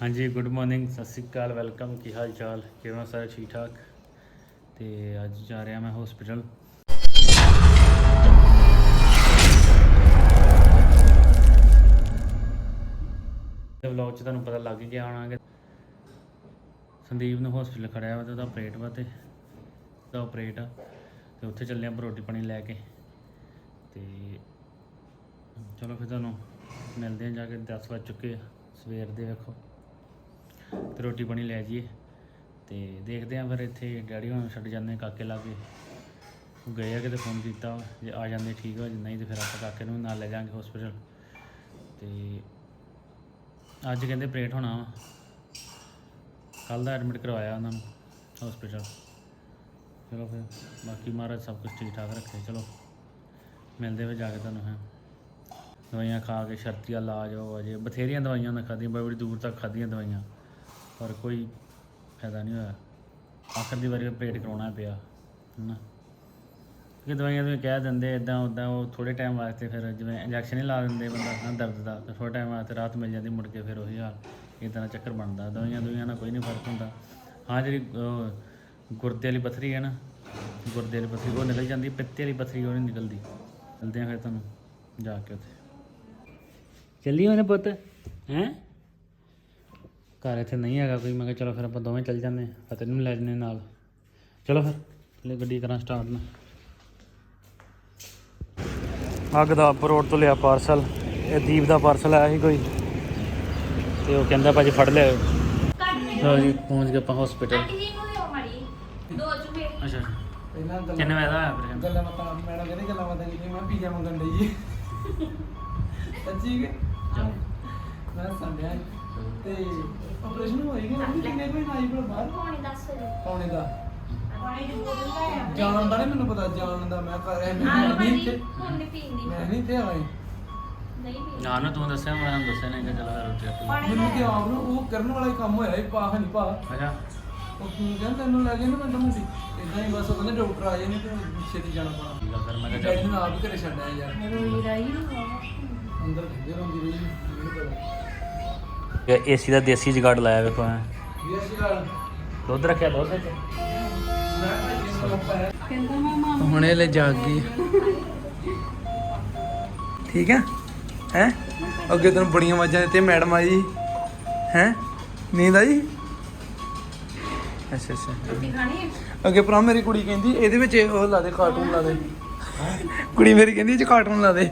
ਹਾਂਜੀ good morning ਸਤਿ ਸ਼੍ਰੀ ਅਕਾਲ welcome ਕੀ ਹਾਲ ਚਾਲ? ਕਿਵੇਂ ਹੋ ਸਾਰੇ, ਠੀਕ ਠਾਕ? ਤੇ ਅੱਜ ਜਾ ਰਿਹਾ ਮੈਂ ਹਸਪੀਟਲ ਤੇ ਵਲੌਗ 'ਚ ਤੁਹਾਨੂੰ ਪਤਾ ਲੱਗ ਗਿਆ ਹੋਣਾ ਕਿ ਸੰਦੀਪ ਨੂੰ ਹਸਪੀਟਲ ਖੜਿਆ ਵਾ ਤੇ ਉਹਦਾ ਆਪਰੇਟ ਵਾ ਤੇ ਉਹਦਾ ਆਪਰੇਟ ਆ। ਤੇ ਉੱਥੇ ਚੱਲੇ ਆਪਾਂ ਰੋਟੀ ਪਾਣੀ ਲੈ ਕੇ। ਤੇ ਚਲੋ ਫਿਰ ਤੁਹਾਨੂੰ ਮਿਲਦੇ ਹਾਂ ਜਾ ਕੇ 10 ਵੱਜ ਚੁੱਕੇ ਆ। ਸਵੇਰ ਦੇ ਵੇਖੋ। ਤੇ ਰੋਟੀ ਪਾਣੀ ਲੈ ਜਾਈਏ। ਤੇ ਦੇਖਦੇ ਆਂ ਫਿਰ ਇੱਥੇ ਡੈਡੀ ਹੁਣ ਛੱਡ ਜਾਂਦੇ ਕਾਕੇ ਲਾਗੇ। ਉਹ ਗਏ ਆ ਕਿਤੇ ਫੋਨ ਕੀਤਾ ਜੇ ਆ ਜਾਂਦੇ ਠੀਕ ਹੋ ਜੇ ਨਹੀਂ ਤੇ ਫਿਰ ਆਪਾਂ ਕਾਕੇ ਨੂੰ ਵੀ ਨਾਲ ਲੈ ਜਾਾਂਗੇ ਹਸਪੀਟਲ ਤੇ ਅੱਜ ਕਹਿੰਦੇ ਆਪਰੇਟ ਹੋਣਾ ਵਾ। ਕੱਲ ਦਾ ਐਡਮਿਟ ਕਰਵਾਇਆ ਉਹਨਾਂ ਨੂੰ ਹਸਪੀਟਲ ਚਲੋ ਫਿਰ, ਬਾਕੀ ਮਹਾਰਾਜ ਸਭ ਕੁਝ ਠੀਕ ਠਾਕ ਰੱਖੇ, ਚਲੋ। ਮਿਲਦੇ ਵੇ ਜਾ ਕੇ ਤੁਹਾਨੂੰ ਹੈ ਦਵਾਈਆਂ ਖਾ ਕੇ ਸ਼ਰਤੀਆ ਇਲਾਜ ਹੋ, ਅਜੇ ਬਥੇਰੀਆਂ ਦਵਾਈਆਂ ਮੈਂ ਖਾਧੀਆਂ, ਬੜੀ ਬੜੀ ਦੂਰ ਤੱਕ ਖਾਧੀਆਂ ਦਵਾਈਆਂ। ਪਰ ਕੋਈ ਫਾਇਦਾ ਨਹੀਂ ਹੋਇਆ। ਆਖਰ ਦੀ ਵਾਰੀ ਪੇਟ ਕਰਾਉਣਾ ਪਿਆ, ਹਨਾ। ਕਿ ਦਵਾਈਆਂ ਤੁਸੀਂ ਕਹਿ ਦਿੰਦੇ ਇਦਾਂ ਉਦਾਂ ਉਹ ਥੋੜੇ ਟਾਈਮ ਵਾਸਤੇ ਫਿਰ ਜਿਵੇਂ ਇੰਜੈਕਸ਼ਨ ਹੀ ਲਾ ਦਿੰਦੇ ਬੰਦਾ ਨਾ ਦਰਦ ਦਾ, ਤੇ ਥੋੜੇ ਟਾਈਮ ਵਾਸਤੇ ਰਾਹਤ ਮਿਲ ਜਾਂਦੀ ਮੁੜ ਕੇ ਫਿਰ ਉਹੀ ਹਾਲ ਇਦਾਂ ਦਾ ਚੱਕਰ ਬਣਦਾ। ਦਵਾਈਆਂ ਦੁਈਆਂ ਨਾਲ ਕੋਈ ਨਹੀਂ ਫ਼ਰਕ ਹੁੰਦਾ। ਹਾਂ, ਜਿਹੜੀ ਗੁਰਦੇ ਵਾਲੀ ਪੱਥਰੀ ਹੈ ਨਾ, ਗੁਰਦੇ ਵਾਲੀ ਪੱਥਰੀ, ਉਹ ਨਿਕਲ ਜਾਂਦੀ, ਪਿੱਤੇ ਵਾਲੀ ਪੱਥਰੀ, ਉਹ ਨਹੀਂ ਨਿਕਲਦੀ। ਚਲਦੇ ਆ ਫਿਰ ਤੁਹਾਨੂੰ, ਜਾ ਕੇ ਉੱਥੇ। ਚੱਲੀ ਉਹਨੇ ਪੁੱਤ, ਹੈ? ਘਰ ਇੱਥੇ ਨਹੀਂ ਹੈਗਾ ਕੋਈ ਮੈਂ ਕਿਹਾ ਚਲੋ ਫਿਰ ਆਪਾਂ ਦੋਵੇਂ ਚੱਲ ਜਾਂਦੇ ਹਾਂ। ਫਤਿਹ ਨੂੰ ਵੀ ਲੈ ਜੰਨੇ ਨਾਲ। ਚਲੋ ਫਿਰ ਲੈ ਗੱਡੀ ਕਰਾਂ ਸਟਾਰਟ ਨਾ ਅੱਗ ਦਾ ਰੋਡ ਤੋਂ ਲਿਆ ਪਾਰਸਲ ਇਹ ਦੀਪ ਦਾ ਪਾਰਸਲ ਆਇਆ ਸੀ ਕੋਈ। ਤੇ ਉਹ ਕਹਿੰਦਾ ਭਾਜੀ ਫੜ ਲਿਆਓ ਲਓ ਜੀ ਪਹੁੰਚ ਗਏ ਆਪਾਂ ਹਸਪੀਟਲ ਦੋ ਚੁਗੇ ਅੱਛਾ। ਪਹਿਲਾਂ ਗੱਲਾਂ ਕਿੰਨੇ ਵਜੇ ਦਾ ਆਇਆ ਫਿਰ? ਗੱਲਾਂ ਬਾਤਾਂ ਮੈਡਮ ਕਹਿੰਦੇ ਗੱਲਾਂ ਬਾਤਾਂ ਕੀਤੀ ਮੈਂ ਪੀਜ਼ਾ ਮੰਗਣ ਲਈ ਸੱਚੀ ਕਿ? ਚਲੋ। ਮੈਂ ਸੰਡਿਆ ਤੇ ਆਪਰੇਸ਼ਨ ਹੋਏਗਾ ਕਿੰਨੇ ਕੋਈ ਨਾਈ ਪਰ ਬਾਹਰ? ਪੌਣੇ 10 ਵਜੇ। ਪੌਣੇ ਦਾ ਪਾਣੀ ਦੀ ਬੋਤਲ ਲੈ ਆ ਜਾਣ ਦਾ ਨਹੀਂ ਮੈਨੂੰ ਪਤਾ ਜਾਣ ਦਾ ਮੈਂ ਕਰ ਰਿਹਾ ਮੈਂ ਨਹੀਂ ਇੱਥੇ। ਹੁਣ ਪੀਂਦੀ। ਮੈਂ ਨਹੀਂ ਇੱਥੇ ਆਇਆ। ਨਾ ਨਾ ਤੂੰ ਦੱਸਿਆ ਮੈਂ ਤੁਹਾਨੂੰ ਦੱਸਿਆ ਨਹੀਂ ਕਿ ਚਲੋ ਫਿਰ ਪਾਣੀ ਮੈਨੂੰ ਆ। ਆਪ ਨੂੰ ਉਹ ਕਰਨ ਵਾਲਾ ਹੀ ਕੰਮ ਹੋਇਆ ਇਹ ਪਾ ਨਹੀਂ ਪਾ। ਅੱਛਾ। ਉਹ ਤੂੰ ਕਹਿੰਦਾ ਤੈਨੂੰ ਲੈ ਗਏ ਨਾ ਮੈਂ ਮੁੰਡੀ। ਇਦਾਂ ਹੀ ਬਸ ਉਹ ਕਹਿੰਦੇ ਡਾਕਟਰ ਆਏ ਨੇ ਤੇ ਛੇਤੀ ਜਾਣਾ ਪੈਣਾ। ਠੀਕ ਆ ਫਿਰ ਮੈਂ ਕਿਹਾ ਚੱਲ। ਨੂੰ ਆਪ ਹੀ ਘਰੇ ਛੱਡ ਆਇਆ ਯਾਰ। ਰੋਈ ਰਹੀ ਨੂੰ ਅੰਦਰ ਖਿੱਦੇ ਰੋਂਦੀ ਰਹੀ ਮੈਨੂੰ ਪਤਾ। ਏਸੀ ਦਾ ਦੇਸੀ ਜਗਾੜ ਲਾਇਆ ਵੇਖੋ ਐ। ਦੁੱਧ ਰੱਖਿਆ ਦੁੱਧ ਵਿੱਚ? ਕਹਿੰਦਾ ਮੈਂ ਮਾਂ ਹੁਣੇ ਲੈ ਜਾਗ। ਗਈ ਠੀਕ ਹੈ ਹੈ? ਅੱਗੇ ਤੈਨੂੰ ਬੜੀਆਂ ਆਵਾਜ਼ਾਂ ਦਿੱਤੀਆਂ ਮੈਡਮ ਆਈ। ਹੈ? ਨੀਂਦ ਆਈ? ਅੱਛਾ ਅੱਛਾ। ਰੋਟੀ ਖਾਣੀ ਹੈ ਅੱਗੇ ਭਰਾ ਮੇਰੀ ਕੁੜੀ ਕਹਿੰਦੀ ਇਹਦੇ ਵਿੱਚ ਉਹ ਲਾ ਦੇ ਕਾਰਟੂਨ ਲਾ ਦੇ। ਕੁੜੀ ਮੇਰੀ ਕਹਿੰਦੀ ਇਹ ਚ ਕਾਰਟੂਨ ਲਾ ਦੇ।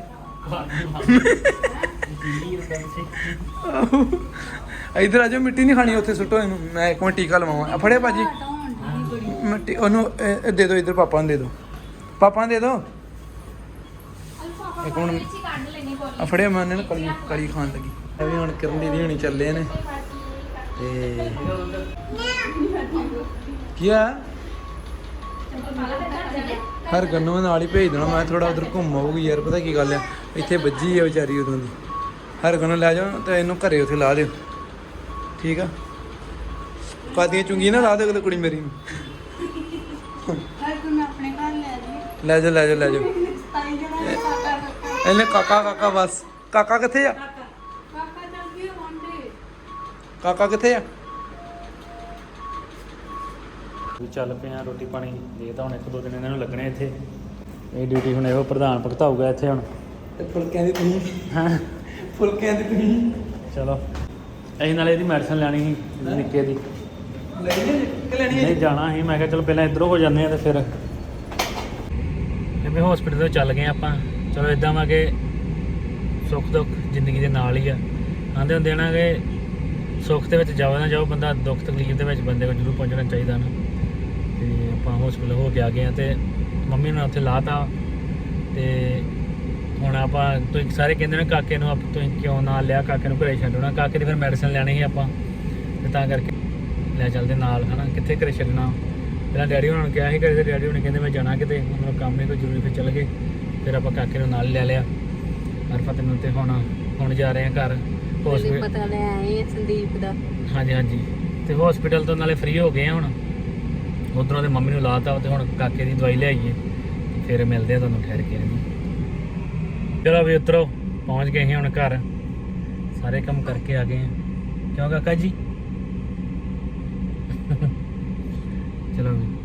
ਇਧਰ ਆ ਜਾਓ, ਮਿੱਟੀ ਨਹੀਂ ਖਾਣੀ ਉੱਥੇ ਸੁੱਟੋ ਇਹਨੂੰ। ਮੈਂ ਇੱਕ ਮਿੰਟ ਟੀਕਾ ਲਵਾਵਾਂ। ਆ ਫੜੇ ਭਾਜੀ। ਮਿੱਟੀ, ਉਹਨੂੰ, ਇਹ- ਦੇ ਦਿਓ, ਇੱਧਰ ਪਾਪਾ ਨੂੰ ਦੇ ਦਿਓ। ਪਾਪਾ ਨੂੰ ਦੇ ਦਿਓ। ਇੱਕ ਮਿੰਟ। ਆ ਫੜੇ ਮੈਂ ਉਹਨਾਂ ਕਲੀ ਕਲੀ ਖਾਣ ਲੱਗੀ। ਇਹ ਵੀ ਹੁਣ ਕਿਰਨ ਦੀਦੀ ਹੁਣੀ ਚੱਲੇ ਨੇ। ਤੇ ਕੀ ਆ ਹਰ ਗੰਨੂ ਨਾਲ ਹੀ ਭੇਜ ਦੇਣਾ। ਮੈਂ ਥੋੜਾ ਉਧਰ ਘੁੰਮ ਆਊਗੀ ਯਾਰ, ਪਤਾ ਕੀ ਗੱਲ ਆ? ਇੱਥੇ ਵੱਜੀ ਆ ਵਿਚਾਰੀ ਉਦੋਂ ਦੀ। ਹਰ ਗੰਨੂ ਲੈ ਜਾਓ ਤੇ ਇਹਨੂੰ ਘਰੇ ਉੱਥੇ ਲਾ ਦਿਓ। ਠੀਕ ਆ? ਪਾਦੀਆਂ ਚੁੰਗੀ ਨਾ ਲਾ ਦਿਓ ਅਗਲੇ ਕੁੜੀ ਮੇਰੀ ਨੂੰ। ਹਰ ਤੂੰ ਆਪਣੇ ਘਰ ਲੈ ਜੀ। ਲੈ ਜਾ ਲੈ ਜਾ ਲੈ ਜਾ ਤਾਈ ਜਿਹੜਾ ਕਾਕਾ ਕਾਕਾ ਇਹਨੇ ਕਾਕਾ ਕਾਕਾ ਬਸ। ਕਾਕਾ ਕਿੱਥੇ ਆ? ਕਾਕਾ। ਚੱਲ ਗਿਆ ਵਾਂਡੇ। ਕਾਕਾ ਕਿੱਥੇ ਆ? ਵੀ ਚੱਲ ਪਏ ਆ ਰੋਟੀ ਪਾਣੀ। ਦੇ ਤਾਂ ਹੁਣ ਇੱਕ ਦੋ ਦਿਨ ਇਹਨਾਂ ਨੂੰ ਲੱਗਣੇ ਇੱਥੇ। ਇਹ ਡਿਊਟੀ ਹੁਣ ਇਹੋ ਪ੍ਰਧਾਨ ਭੁਗਤਾਊਗਾ ਇੱਥੇ ਹੁਣ। ਤੇ ਫੁਲਕਿਆਂ ਦੀ ਤੁਸੀਂ? ਹਾਂ? ਫੁਲਕਿਆਂ ਦੀ ਤੁਸੀਂ ਚਲੋ। ਅਸੀਂ ਨਾਲੇ ਇਹਦੀ ਮੈਡੀਸਨ ਲੈਣੀ ਸੀ ਇਹਦੇ ਨਿੱਕੇ ਦੀ। ਲੈ ਲਈ ਕਿ ਲੈਣੀ ਹੈ ਨਹੀਂ ਜਾਣਾ ਸੀ। ਮੈਂ ਕਿਹਾ ਚਲੋ ਪਹਿਲਾਂ ਇੱਧਰੋਂ ਹੋ ਜਾਂਦੇ ਆ ਤੇ ਫਿਰ ਕਿਉਂਕਿ ਹਸਪੀਟਲ ਤੋਂ ਚੱਲ ਗਏ ਆਪਾਂ। ਚਲੋ ਇਦਾਂ ਵਾ ਕਿ ਸੁੱਖ ਦੁੱਖ ਜ਼ਿੰਦਗੀ ਦੇ ਨਾਲ ਹੀ ਆ। ਆਂਦੇ ਹੁੰਦੇ ਆ ਨਾ ਕਿ ਸੁੱਖ ਦੇ ਵਿੱਚ ਜਾਓ ਨਾ ਜਾਓ ਬੰਦਾ ਦੁੱਖ ਤਕਲੀਫ ਦੇ ਵਿੱਚ ਬੰਦੇ ਕੋਲ ਜ਼ਰੂਰ ਪਹੁੰਚਣਾ ਚਾਹੀਦਾ ਨਾ। ਤੇ ਆਪਾਂ ਹਸਪੀਟਲ ਹੋ ਕੇ ਆ ਗਏ ਆ ਤੇ ਮੰਮੀ ਨੂੰ ਉੱਥੇ ਲਾਤਾ ਤੇ ਹੁਣ ਆਪਾਂ ਤੁਸੀਂ ਸਾਰੇ ਕਹਿੰਦੇ ਨੇ ਕਾਕੇ ਨੂੰ ਆਪ ਤੁਸੀਂ ਕਿਉਂ ਨਾਲ ਲਿਆ ਕਾਕੇ ਨੂੰ ਘਰੇ ਛੱਡਣਾ ਕਾਕੇ ਦੀ ਫਿਰ ਮੈਡੀਸਨ ਲੈਣੀ ਸੀ ਆਪਾਂ। ਤੇ ਤਾਂ ਕਰਕੇ ਲੈ ਚੱਲਦੇ ਨਾਲ ਹਨਾ ਕਿੱਥੇ ਘਰੇ ਛੱਡਣਾ। ਪਹਿਲਾਂ ਡੈਡੀ ਉਹਨਾਂ ਨੂੰ ਕਿਹਾ ਸੀ ਘਰੇ ਤੇ ਡੈਡੀ ਉਹਨਾਂ ਕਹਿੰਦੇ ਮੈਂ ਜਾਣਾ ਕਿਤੇ ਉਹਨਾਂ ਨੂੰ ਕੰਮ ਹੀ ਕੋਈ ਜ਼ਰੂਰੀ ਫਿਰ ਚੱਲ ਗਏ। ਫਿਰ ਆਪਾਂ ਕਾਕੇ ਨੂੰ ਨਾਲ ਲੈ ਲਿਆ। ਹਰਫਤ ਨੂੰ ਤੇ ਹੁਣ ਹੁਣ ਜਾ ਰਹੇ ਹਾਂ ਘਰ। ਹਸਪੀਟਲ ਪਤਾ ਲੈ ਆਏ ਆ ਸੰਦੀਪ ਦਾ। ਹਾਂਜੀ ਹਾਂਜੀ। ਤੇ ਹਸਪੀਟਲ ਤੋਂ ਨਾਲੇ ਫ੍ਰੀ ਹੋ ਗਏ ਆ ਹੁਣ। ਉਧਰੋਂ ਤੇ ਮੰਮੀ ਨੂੰ ਲਾਤਾ ਤੇ ਹੁਣ ਕਾਕੇ ਦੀ ਦਵਾਈ ਲਿਆਈਏ ਫਿਰ ਮਿਲਦੇ ਆ ਤੁਹਾਨੂੰ ਠਹਿਰ ਕੇ ਚਲੋ ਵੀ ਉਤਰੋ ਪਹੁੰਚ ਗਏ ਹਾਂ ਹੁਣ ਘਰ। ਸਾਰੇ ਕੰਮ ਕਰਕੇ ਆ ਗਏ ਆ। ਕਿਉਂ ਕਾਕਾ ਜੀ? ਚਲੋ ਵੀ,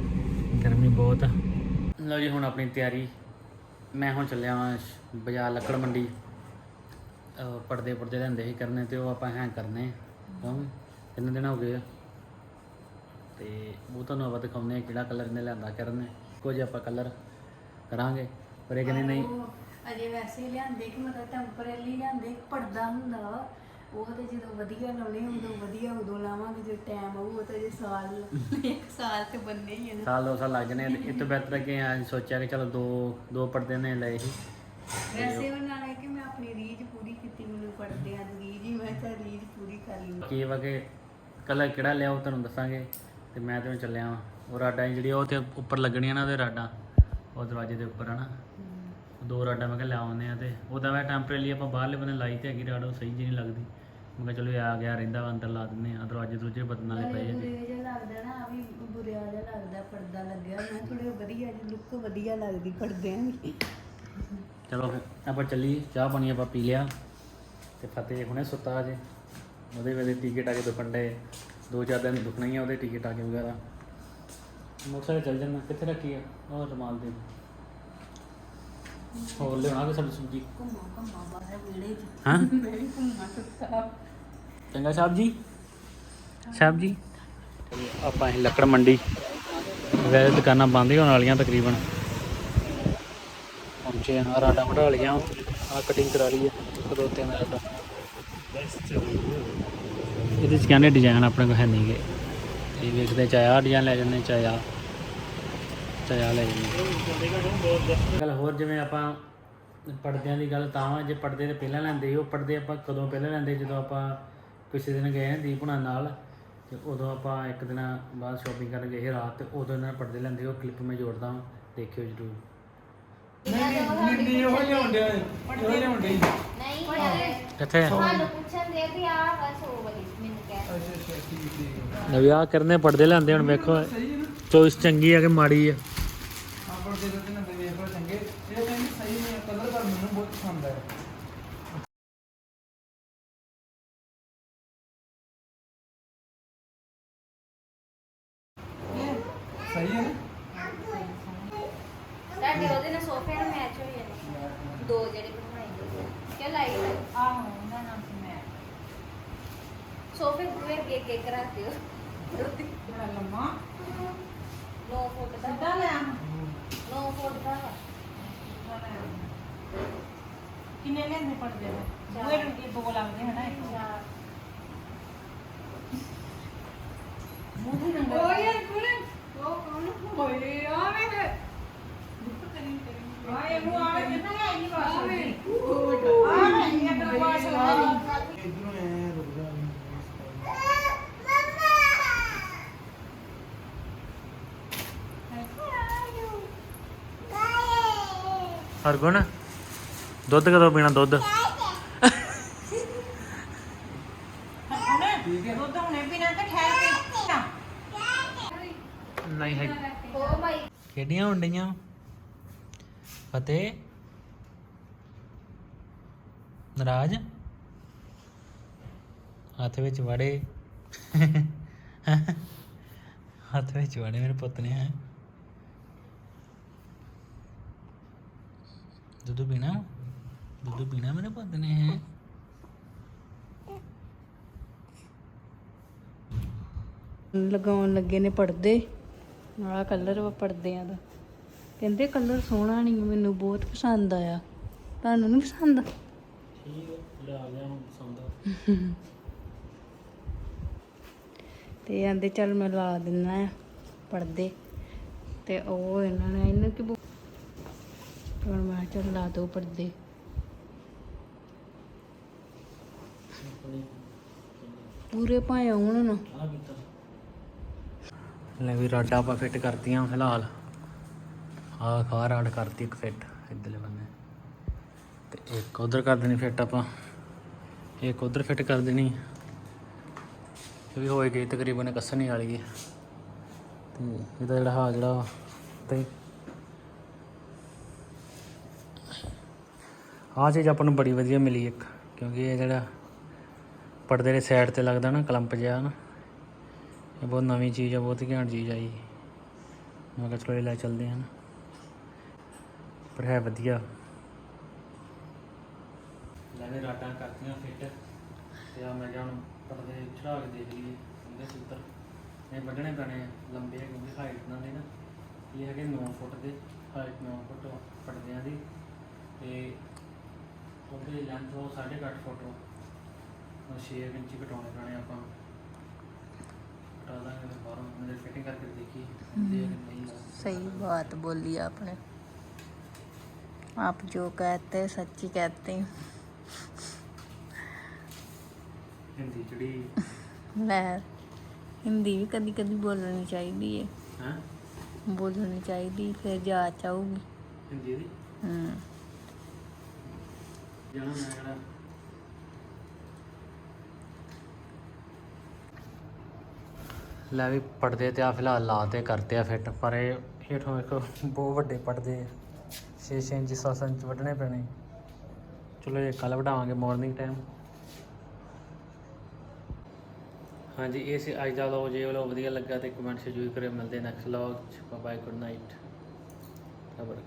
ਗਰਮੀ ਬਹੁਤ ਆ। ਲਓ ਜੀ, ਹੁਣ ਆਪਣੀ ਤਿਆਰੀ। ਮੈਂ ਹੁਣ ਚੱਲਿਆ ਵਾਂ ਬਾਜ਼ਾਰ ਲੱਕੜ ਮੰਡੀ। ਅਹ ਪਰਦੇ ਪਰਦੇ ਲੈਂਦੇ ਸੀ ਕਰਨੇ ਤੇ ਉਹ ਆਪਾਂ ਹੈਂਗ ਕਰਨੇ ਆ। ਕਿਉਂ? ਕਿੰਨੇ ਦਿਨ ਹੋ ਗਏ ਆ। ਤੇ ਉਹ ਤੁਹਾਨੂੰ ਆਪਾਂ ਦਿਖਾਉਂਦੇ ਆ ਕਿਹੜਾ ਕਲਰ ਨੇ ਲਿਆਂਦਾ ਕਰਨੇ। ਕੁਝ ਆਪਾਂ ਕਲਰ ਕਰਾਂਗੇ। ਪਰ ਇਹ ਕਹਿੰਦੇ ਨਹੀਂ ਅਜੇ ਵੈਸੇ ਹੀ ਲਿਆਂਦੇ ਕਿ ਮਤਲਬ ਟੈਂਪਰੇਰੀ ਲਿਆਂਦੇ ਇੱਕ ਪਰਦਾ ਹੁੰਦਾ ਵਾ। ਉਹ ਤੇ ਜਦੋਂ ਵਧੀਆ ਲਾਉਣੇ ਉਦੋਂ ਵਧੀਆ ਉਦੋਂ ਲਾਵਾਂਗੇ ਜੇ ਟਾਈਮ ਆਊ ਉਹ ਤਾਂ ਜੇ ਸਾਲ ਇੱਕ ਸਾਲ ਤੇ ਬੰਨੇ ਹੀ ਆ ਨਾ। ਸਾਲ ਦੋ ਸਾਲ ਲੱਗ ਜਾਣੇ ਆ। ਇਹ ਤੋਂ ਬਿਹਤਰ ਕਿ ਆ ਸੋਚਿਆ ਕਿ ਚਲੋ ਦੋ ਦੋ ਪਰਦੇ ਨੇ ਲਏ ਸੀ। ਵੈਸੇ ਉਹ ਨਾਲ ਹੈ ਕਿ ਮੈਂ ਆਪਣੀ ਰੀਝ ਪੂਰੀ ਕੀਤੀ ਮੈਨੂੰ ਪਰਦਿਆਂ ਦੀ ਰੀਝ ਹੀ ਮੈਂ ਤਾਂ ਰੀਝ ਪੂਰੀ ਕਰ ਲਈ। ਕੀ ਵਾ ਕਿ ਕਲਰ ਕਿਹੜਾ ਲਿਆ ਉਹ ਤੁਹਾਨੂੰ ਦੱਸਾਂਗੇ। ਤੇ ਮੈਂ ਤੇ ਹੁਣ ਚੱਲਿਆ ਵਾਂ। ਉਹ ਰਾਡਾਂ ਜਿਹੜੀ ਉਹ ਤੇ ਉੱਪਰ ਲੱਗਣੀਆਂ ਨਾ ਉਹਦੇ ਰਾਡਾਂ ਉਹ ਦਰਵਾਜ਼ੇ ਦੇ ਉੱਪਰ ਹਨਾ ਦੋ ਰਾਡਾਂ ਮੈਂ ਕਿਹਾ ਲਿਆ ਆਉਂਦੇ ਆ ਤੇ ਉਹਦਾ ਮੈਂ ਟੈਂਪਰੇਰੀ ਆਪਾਂ ਬਾਹਰਲੇ ਬੰਨੇ ਲਾਈ ਤੇ ਹੈਗੀ ਰਾਡ ਉਹ ਸਹੀ ਜੀ ਨਹੀਂ ਲੱਗਦੀ। ਮੈਂ ਕਿਹਾ ਚਲੋ ਇਹ ਆ ਗਿਆ ਰਹਿੰਦਾ ਵਾ ਅੰਦਰ ਲਾ ਦਿੰਦੇ ਆ ਦਰਵਾਜ਼ੇ ਦਰੂਜੇ ਬਦਲਣ ਵਾਲੇ ਪਏ ਆ। ਜੀ ਬੁਰੇ ਜਿਹਾ ਲੱਗਦਾ ਨਾ ਆ ਵੀ ਬੁਰਿਆ ਜਿਹਾ ਲੱਗਦਾ ਪਰਦਾ ਲੱਗਿਆ। ਮੈਂ ਥੋੜੇ ਵਧੀਆ ਜਿਹੀ ਲੁੱਕ ਵਧੀਆ ਲੱਗਦੀ ਪਰਦਿਆਂ ਦੀ। ਚਲੋ ਫਿਰ ਆਪਾਂ ਚੱਲੀਏ ਚਾਹ ਪਾਣੀ ਆਪਾਂ ਪੀ ਲਿਆ। ਤੇ ਫਤਿਹ ਹੁਣੇ ਸੁੱਤਾ ਜੇ ਉਹਦੇ ਵੇਲੇ ਟਿਕਟ ਆ ਕੇ ਦੁਖਣ ਡੇ ਦੋ ਚਾਰ ਦਿਨ ਦੁਖਣਾ ਹੀ ਆ ਉਹਦੇ ਟਿਕਟ ਆ ਕੇ ਵਗੈਰਾ। ਮੋਟਰਸਾਈਕਲ ਚੱਲ ਜਾਣਾ। ਕਿੱਥੇ ਰੱਖੀ ਆ? ਉਹ ਰਮਾਲ ਦੇ। ਹੋਰ ਲਿਆਉਣਾ ਕਿ ਸਬਜ਼ੀ ਸੁਬਜੀ? ਘੁੰਮਾ ਘੁੰਮਾ ਬਾਹਰ ਵਿਹੜੇ 'ਚ ਹਾਂ? ਮੈਂ ਵੀ ਘੁੰਮਾ ਸੁੱਤਾ ਚੰਗਾ ਸਾਹਿਬ ਜੀ। ਸਾਹਿਬ ਜੀ। ਆਪਾਂ ਇਹ ਲੱਕੜ ਮੰਡੀ ਵੈਸੇ ਦੁਕਾਨਾਂ ਬੰਦ ਹੀ ਹੋਣ ਵਾਲੀਆਂ ਤਕਰੀਬਨ। ਪਹੁੰਚੇ ਆ ਰਾਡਾ ਵਢਾ ਲਈਆਂ ਆ ਕਟਿੰਗ ਕਰਾ ਲਈ ਹੈ ਇੱਕ ਦੋ ਤਿੰਨ ਰਾਡਾ। ਇਹਦੇ ਚ ਕਹਿੰਦੇ ਡਿਜ਼ਾਈਨ ਆਪਣੇ ਕੋਲ ਹੈ ਨਹੀਂਗੇ ਇਹ ਵੇਖਦੇ ਚਾਹੇ ਆਹ ਡਿਜ਼ਾਈਨ ਲੈ ਜਾਂਦੇ ਚਾਹੇ ਆ ਚਾਹੇ ਆਹ ਲੈ ਜਾਂਦੇ ਗੱਲ ਹੋਰ ਜਿਵੇਂ ਆਪਾਂ ਪਰਦਿਆਂ ਦੀ ਗੱਲ ਤਾਂ ਵਾ ਜੇ ਪਰਦੇ ਤੇ ਪਹਿਲਾਂ ਲੈਂਦੇ ਸੀ ਉਹ ਪਰਦੇ ਆਪਾਂ ਕਦੋਂ ਪਹਿਲਾਂ ਲੈਂਦੇ? ਜਦੋਂ ਆਪਾਂ ਕਿਸੇ ਦਿਨ ਗਏ ਦੀਪ ਹੁਣਾਂ ਨਾਲ ਤੇ ਉਦੋਂ ਆਪਾਂ ਇੱਕ ਦਿਨ ਬਾਅਦ ਸ਼ਾਪਿੰਗ ਕਰਨ ਗਏ ਰਾਤ ਤੇ ਉਦੋਂ ਇਹਨਾਂ ਪਰਦੇ ਲੈਂਦੇ ਉਹ ਕਲਿੱਪ ਮੈਂ ਜੋੜਦਾ ਵਾਂ, ਦੇਖਿਓ ਜਰੂਰ। ਨਹੀਂ ਉਹ ਲਿਆਉਂਦੇ ਉਹ ਲਿਆਉਂਦੇ ਨਹੀਂ ਯਾਰ ਕਿੱਥੇ? ਤੁਹਾਨੂੰ ਪੁੱਛਣ ਦੇ ਵੀ ਆ ਬਸ ਉਹ ਵਾਲੀ ਮੈਨੂੰ ਕਹਿ ਅੱਛਾ ਅੱਛਾ ਠੀਕ ਠੀਕ। ਨਵਿਆ ਕਰਨੇ ਪਰਦੇ ਲੈਂਦੇ ਹੁਣ ਵੇਖੋ। ਚੋਇਸ ਚੰਗੀ ਆ ਕਿ ਮਾੜੀ ਆ? ਆਪਾਂ ਦੇ ਦਿੱਤੇ ਨਾ ਵੇਖ ਲਓ ਚੰਗੇ। ਇਹ ਕਹਿੰਦੇ ਸਹੀ ਨੇ ਕਲਰ ਪਰ ਮੈਨੂੰ ਬਹੁਤ ਪਸੰਦ ਆਇਆ ਸਹੀ ਹੈ ਨਾ? ਤੁਹਾਡੇ ਉਹਦੇ ਨਾਲ ਸੋਫੇ ਨਾਲ ਮੈਚ ਹੋ ਜਾਣੇ ਦੋ ਜਿਹੜੇ ਬਣਵਾਏ ਕਿ ਲਾਈਟ ਆਹੋ ਉਹਨਾਂ ਨਾਲ ਸੀ ਮੈਂ ਸੋਫੇ ਪੂਰੇ ਅੱਗੇ ਅੱਗੇ ਕਰਾ ਦਿਓ ਲੰਮਾ 9 ਫੁੱਟ ਦਾ। ਲੈ ਆ 9 ਫੁੱਟ ਦਾ ਵਾ। ਕਿੰਨੇ ਲੈਂਦੇ ਪਰਦੇ ਦੇ ਦੋਏ ਰੰਗੇ ਦੋ ਲੱਗਦੇ ਹਨਾ ਇੱਕ। ਮੂੰਹ ਰੰਗਾ ਓ ਯਾਰ ਕੋਣ ਉਹ ਕੌਣ? ਹੋਏ ਆਵੇ ਤੇ ਆਏ ਮੂੰਹ ਆਵੇ ਕਿੰਨਾ ਨਹੀਂ ਵਾਸ ਆਵੇ ਆਵੇ ਇਹ ਤਾਂ ਵਾਸ ਇਧਰੋਂ ਐ ਰੁਕ ਜਾ ਹਰਗੁਣ ਦੁੱਧ ਕਦੋਂ ਪੀਣਾ ਦੁੱਧ? ਦੁੱਧ ਹੁਣੇ ਪੀਣਾ ਤੇ ਠਹਿਰ ਕੇ ਪੀਣਾ। ਨਹੀਂ ਹੈ। ਖੇਡੀਆਂ ਹੋਣ ਡਈਆਂ ਫਤਿਹ। ਨਰਾਜ। ਹੱਥ ਵਿੱਚ ਵੜੇ। ਹੱਥ ਵਿੱਚ ਵੜੇ ਮੇਰੇ ਪੁੱਤ ਨੇ ਹੈ। ਦੁੱਧ ਪੀਣਾ? ਦੁੱਧ ਪੀਣਾ ਮੇਰੇ ਪੁੱਤ ਨੇ ਹੈ ਲਗਾਉਣ ਲੱਗੇ ਨੇ ਪਰਦੇ। ਆਹ ਕਲਰ ਵਾ ਪਰਦਿਆਂ ਦਾ। ਕਹਿੰਦੇ ਕਲਰ ਸੋਹਣਾ ਨਹੀਂ ਮੈਨੂੰ ਬਹੁਤ ਪਸੰਦ ਆਇਆ। ਤੁਹਾਨੂੰ ਨਹੀਂ ਪਸੰਦ? ਠੀਕ ਹੈ ਲਿਆ ਲਿਆ ਪਸੰਦ ਤੇ ਆਂਦੇ ਚੱਲ ਮੈਂ ਲਾ ਦਿੰਨਾ ਆ ਪਰਦੇ। ਤੇ ਉਹ ਇਹਨਾਂ ਨੇ, ਇਹਨੂੰ ਕਿ ਹੁਣ ਮੈਂ ਕਿਹਾ ਲਾ ਦੋ ਪਰਦੇ। ਪੂਰੇ ਭਾਵੇਂ ਆਉਣ ਨਾ ਲੈ ਵੀ ਰਾਡਾ ਆਪਾਂ ਫਿੱਟ ਕਰਤੀਆਂ ਫਿਲਹਾਲ। ਆ ਖਾ ਰਾਡ ਕਰਤੀ ਇੱਕ ਫਿੱਟ ਇੱਧਰਲੇ ਬੰਨੇ। ਤੇ ਇੱਕ ਉਧਰ ਕਰ ਦੇਣੀ ਫਿੱਟ ਆਪਾਂ। ਇੱਕ ਉਧਰ ਫਿੱਟ ਕਰ ਦੇਣੀ। ਇਹ ਵੀ ਹੋਏ ਗਈ ਤਕਰੀਬਨ ਕੱਸਣੀ ਵਾਲੀ। ਹੈ ਤੇ ਇਹਦਾ ਜਿਹੜਾ ਹਾ ਜਿਹੜਾ ਤੇ ਆਹ ਚੀਜ਼ ਆਪਾਂ ਨੂੰ ਬੜੀ ਵਧੀਆ ਮਿਲੀ ਇੱਕ, ਕਿਉਂਕਿ ਇਹ ਜਿਹੜਾ ਪਰਦੇ ਦੇ ਸਾਈਡ ਤੇ ਲੱਗਦਾ ਨਾ ਕਲੰਪ ਜਿਹਾ ਨਾ ਇਹ ਬਹੁਤ ਨਵੀਂ ਚੀਜ਼ ਆ, ਬਹੁਤ ਘੈਂਟ ਚੀਜ਼ ਆਈ। ਮੈਂ ਕਿਹਾ ਚਲੋ ਇਹ ਲੈ ਚੱਲਦੇ ਹਾਂ ਪਰ ਹੈ ਵਧੀਆ। ਲੈਣੇ ਰਾਟਾਂ ਕਰਤੀਆਂ ਫਿੱਟ, ਤੇ ਆ ਮੈਂ ਜਾਂ ਪਰਦੇ ਚੜਾ ਕੇ ਦੇਖ ਲਈਏ ਇਹਦੇ ਸੂਤਰ। ਇਹ ਵੱਢਣੇ ਪੈਣੇ ਲੰਬੇ ਆ, ਕਿਉਂਕਿ ਹਾਈਟ ਨਾਲ ਨੇ ਨਾ। ਇਹ ਹੈਗੇ 9 ਫੁੱਟ ਦੇ ਹਾਈਟ 9 ਫੁੱਟ ਪਰਦਿਆਂ ਦੀ। ਤੇ ਉਹਦੇ ਲੈਂਥ ਉਹ 8.5 ਫੁੱਟ ਉਹ 6 ਇੰਚ ਘਟਾਉਣੇ ਪੈਣੇ ਆਪਾਂ ਨੂੰ। ਘਟਾ ਦਾਂਗੇ ਫਿਰ ਬਾਹਰੋਂ ਮੇਰੇ ਫਿਟਿੰਗ ਕਰਕੇ ਦੇਖੀ ਦੇ ਨਹੀਂ ਲੱਗਦਾ सही बात बोली आपने आप जो कहते हैं सच्ची कहते हैं ਹਿੰਦੀ ਚੜੀ ਲੈ ਹਿੰਦੀ ਵੀ ਕਦੀ ਕਦੀ ਬੋਲਣੀ ਚਾਹੀਦੀ ਹੈ ਹਾਂ ਬੋਲਣੀ ਚਾਹੀਦੀ ਫਿਰ ਜਾਚ ਆਊਗੀ ਹਿੰਦੀ ਦੀ ਹੂੰ ਜਾਣਾ ਮੈਂ ਕਿਹੜਾ ਲੈ ਵੀ ਪੜਦੇ ਤੇ ਆ, ਫਿਲਹਾਲ ਲਾ ਤੇ ਕਰਤੇ ਆ ਫਿੱਟ ਪਰ ਇਹ ਹੇਠੋਂ ਇੱਕ ਬਹੁਤ ਵੱਡੇ ਪੜਦੇ 6 ਇੰਚ 7 ਇੰਚ ਵੱਢਣੇ ਪੈਣੇ। ਚਲੋ ਇਹ ਕੱਲ ਵਢਾਵਾਂਗੇ ਮਾਰਨਿੰਗ ਟਾਈਮ ਹਾਂਜੀ, ਇਹ ਸੀ ਅੱਜ ਦਾ ਲੋ ਜੇ ਲੋ ਵਧੀਆ ਲੱਗਾ ਤੇ ਕਮੈਂਟ ਜ਼ਰੂਰ ਕਰਿਓ। ਮਿਲਦੇ next vlog bye good night ਖਬਰ